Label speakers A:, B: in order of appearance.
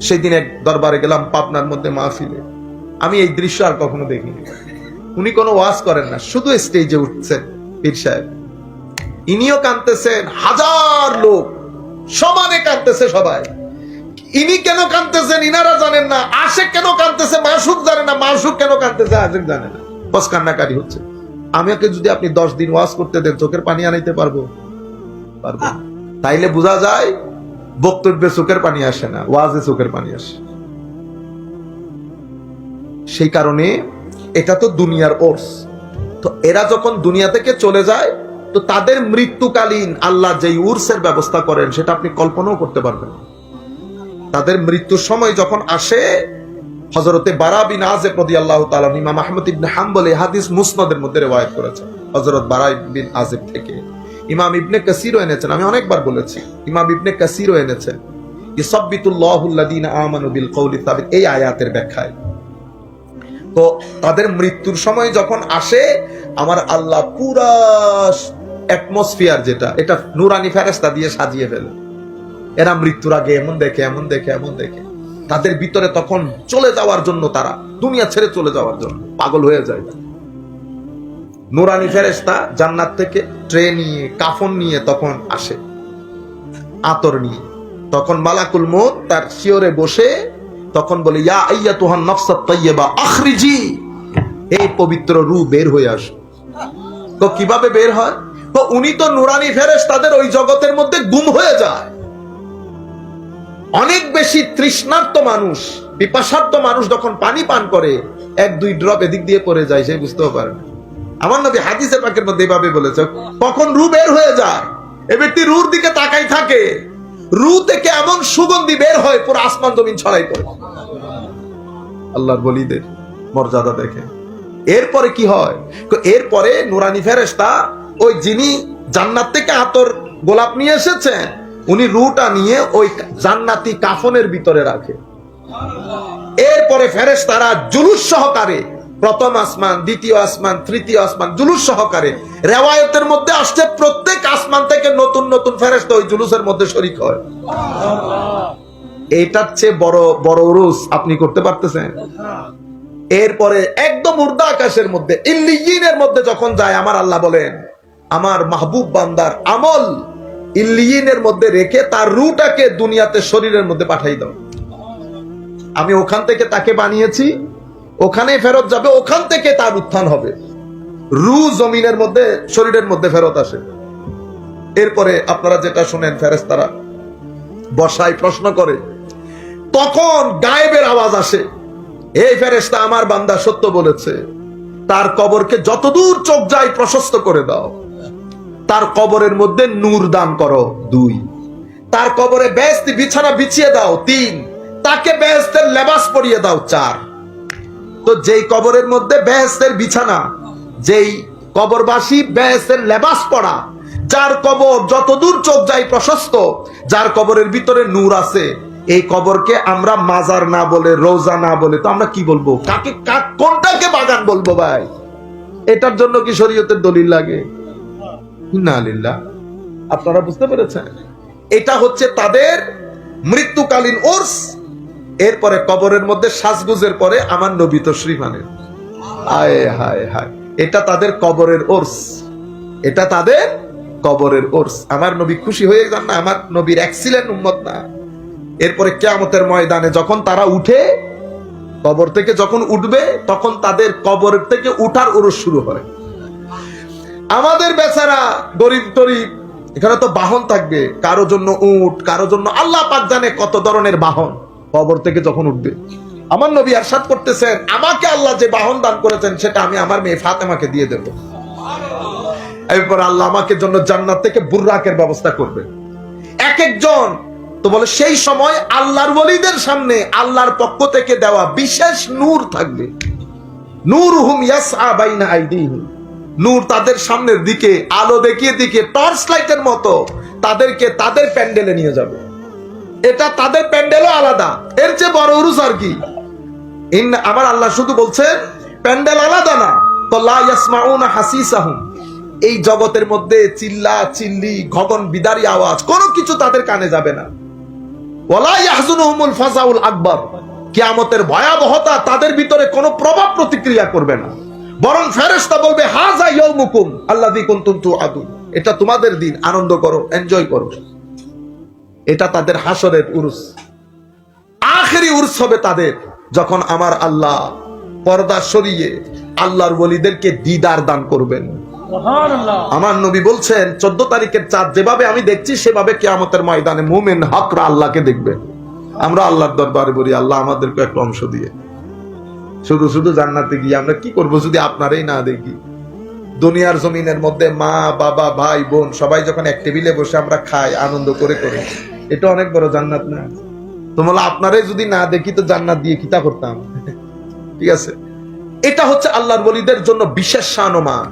A: সেই দিন এক দরবারে গেলাম, পাবনার মধ্যে মাহফিলে। আমি এই দৃশ্য আর কখনো দেখিনি। উনি কোনো ওয়াজ করেন না, শুধু স্টেজে উঠছেন পীর সাহেব। ইনিও কাঁদতেছেন, হাজার লোক, সমানে কাঁদতেছে সবাই। ইনি কেন কাঁদতেছেন ইনারা জানেন না, আশেক কেন কাঁদতেছে মাসুক জানে না মাসুক কেন কাঁদতেছে আশেক জানে না। বস কান্নাকারি হচ্ছে। আমাকে যদি আপনি দশ দিন ওয়াজ করতে দেন, চোখের পানি আনাইতে পারব? পারব তাইলে বোঝা যায় বক্তব্যে চোখের পানি আসে না, ওয়াজে চোখের পানি আসে। সেই কারণে এটা তো দুনিয়ার ওর্স। তো এরা যখন দুনিয়া থেকে চলে যায়, তো তাদের মৃত্যুকালীন আল্লাহ যেই উর্সের ব্যবস্থা করেন, সেটা আপনি কল্পনাও করতে পারবেন তাদের মৃত্যুর সময় যখন আসে হজরতে বারা বিন আজেব রদি আল্লাহ তাআলা ইমাম আহমদ ইবনে হাম্বল এই হাদিস মুসনদের মধ্যে রেওয়ায়ত করেছে হজরত বারা বিন আজেব থেকে। ইমাম ইবনে কাসিরও এনেছেন। আমি অনেকবার বলেছি, ইমাম ইবনে কাসিরও এনেছেন। ইসাব্বিতুল্লাহুল্লাযীনা আমানু এই আয়াতের ব্যাখ্যায়। তো তাদের মৃত্যুর সময় যখন আসে, আমার আল্লাহ পুরা অ্যাটমসফিয়ার যেটা, এটা নুরানি ফেরেস্তা দিয়ে সাজিয়ে ফেলে। এরা মৃত্যুর আগে এমন দেখে এমন দেখে এমন দেখে। তাদের ভিতরে তখন চলে যাওয়ার জন্য তারা, দুনিয়া ছেড়ে চলে যাওয়ার জন্য, পাগল হয়ে যায়। নুরানি ফেরেস্তা জান্নাত থেকে ট্রে নিয়ে, কাফন নিয়ে তখন আসে। আতর নিয়ে। তখন মালাকুল মত তার শিওরে বসে তখন বলে, ইয়া আইয়া তুহান নফসাত তাইয়্যিবা আখরিজি! এই পবিত্র রূহ বের হয়ে আসো। তো কীভাবে বের হয়? তো উনি তো নুরানি ফেরেশ তাদের ওই জগতের মধ্যে গুম হয়ে যায়। অনেক বেশি তৃষ্ণার্ত মানুষ, পিপাসার্ত মানুষ যখন পানি পান করে, এক দুই ড্রপ এদিক দিয়ে পড়ে যায়, সে বুঝতেও পারে না। আমার নবী হাদিসে পাকের মধ্যে এভাবে বলেছে, কখন রু বের হয়ে যায়? এ ব্যক্তি রুর দিকে তাকাই থাকে। রু থেকে এমন সুগন্ধি বের হয়, পুরো আসমান জমিন ছড়াই পড়ে। আল্লাহর বলিদের মর্যাদা দেখে। এরপরে কি হয়? এরপরে নুরানি ফেরেশতা, ওই যিনি জান্নাত থেকে আতর গোলাপ নিয়ে এসেছেন, উনি রুটা নিয়ে ওই জান্নাতি কাফনের ভিতরে রাখে। এরপরে ফেরেশ তারা জুলুস সহকারে প্রথম আসমান, দ্বিতীয় আসমান, তৃতীয় আসমান, জুলুস সহকারে। রেওয়ায়তের মধ্যে আসছে প্রত্যেক আসমান থেকে নতুন নতুন ফেরেশতা ওই জুলুসের মধ্যে শরিক হয়। এটার চেয়ে বড় বড় উরুস আপনি করতে পারতেছেন? এরপরে একদম উর্দা আকাশের মধ্যে, ইল্লিয়িনের মধ্যে যখন যায়, আমার আল্লাহ বলেন, আমার মাহবুব বান্দার আমল ইল্লিয়িনের মধ্যে রেখে তার রুটাকে দুনিয়াতে শরীরের মধ্যে পাঠাই দাও। আমি ওখান থেকে তাকে বানিয়েছি ওখানে ফেরত যাবে, ওখান থেকে তার উত্থান হবে। রু জমিনের মধ্যে, শরীরের মধ্যে ফেরত আসে। এরপরে আপনারা যেটা শুনেন ফেরেস্তারা বসায় প্রশ্ন করে, তখন গায়েবের আওয়াজ আসে। এই ফেরেস্তা আমার বান্দা সত্য বলেছে, তার কবরকে যতদূর চোখ যায় প্রশস্ত করে দাও। তার কবরের মধ্যে নূর দান করো, দুই। তার কবরে বেহেস্তি বিছানা বিছিয়ে দাও, তিন। তাকে বেহেস্তের লেবাস পরিয়ে দাও, চার। তো যেই কবরের মধ্যে বেহেস্তের বিছানা, যেই কবরবাসী বেহেস্তের লেবাস পড়া যার কবর যতদূর চোখ যায় প্রশস্ত, যার কবরের ভিতরে নূর আছে, এই কবরকে আমরা মাজার না বলে, রোজা না বলে, তো আমরা কি বলব? কাকে, কা- কোনটাকে বাগান বলব ভাই? এটার জন্য কি শরীয়তের দলিল লাগে? না লিল্লাহ। আপনারা বুঝতে পেরেছেন? এটা হচ্ছে তাদের মৃত্যুকালীন ওর্স এরপরে কবরের মধ্যে সাজগুজের পরে আমার নবী তশ্রী মানে হায় হায় হায়। এটা তাদের কবরের ওর্স। এটা তাদের কবরের ওর্স। আমার নবী খুশি হয়ে যান না, আমার নবীর এক্সিলেন্ট উম্মত না। এরপরে কেয়ামতের ময়দানে যখন তারা উঠে, কবর থেকে যখন উঠবে, তখন তাদের কবর থেকে উঠার উরস শুরু হয়। আমাদের বেচারা গরিব টরিব এখানে তো বাহন থাকবে। কারও জন্য উট, কারও জন্য আল্লাহ পাক জানে কত ধরনের বাহন। কবর থেকে যখন উঠবে। আমার নবী আরশাদ করতেছেন, আমাকে আল্লাহ যে বাহন দান করেছেন, সেটা আমি আমার মেয়ে ফাতেমাকে দিয়ে দেব। এরপর আল্লাহ আমাকে জন্য জান্নাত থেকে বুর্রাকের ব্যবস্থা করবে। এক একজন, তো বলে সেই সময় আল্লাহর ওলিদের সামনে আল্লাহর পক্ষ থেকে দেওয়া বিশেষ নূর থাকবে। নূর হুম ইয়াসআ বাইনা আইদিহিম। নূর তাদের সামনের দিকে, আলো দেখিয়ে দিকে, টর্চ লাইটের মতো তাদেরকে তাদের প্যান্ডেলে নিয়ে যাবে। এটা তাদের প্যান্ডেলও আলাদা। এর চেয়ে বড় উরুস আর কি? আমার আল্লাহ শুধু বলছেন, প্যান্ডেল আলাদা না, তো লা ইয়াসমাউনা হাসিসাহুম। এই জগতের মধ্যে চিল্লা, চিল্লি গগন বিদারি আওয়াজ, কোনো কিছু তাদের কানে যাবে না। ফাজাউল আকবার। কিয়ামতের ভয়াবহতা তাদের ভিতরে কোনো প্রভাব প্রতিক্রিয়া করবে না। বরং ফেরেশতা বলবে হাজা ইয়াউমুকুম আল্লাযী কুনতুম এটা তোমাদের দিন, আনন্দ করো, এনজয় করো। এটা তাদের হাসরের উরুস। আখেরি উরস হবে তাদের যখন আমার আল্লাহ পর্দা সরিয়ে আল্লাহর বলিদেরকে দিদার দান করবেন। আমার নবী বলছেন চোদ্দ তারিখের চাঁদ যেভাবে আমি দেখছি সেভাবে কেয়ামতের ময়দানে মুমিন হকরা আল্লাহকে দেখবে। আমরা আল্লাহর দরবারে বলি আল্লাহ আমাদেরকে একটা অংশ দিয়ে। শুধু শুধু জান্নাতে গিয়ে আমরা কি করব যদি আপনারই না দেখি? দুনিয়ার জমিনের মধ্যে মা বাবা ভাই বোন সবাই যখন এক টেবিলে বসে আমরা খাই আনন্দ করে করে। এটা অনেক বড় জান্নাত না? তোমরা আপনারাই যদি না দেখি তো জান্নাত দিয়ে কিতা করতাম? ঠিক আছে? এটা হচ্ছে আল্লাহর বলিদের জন্য বিশেষ শানমান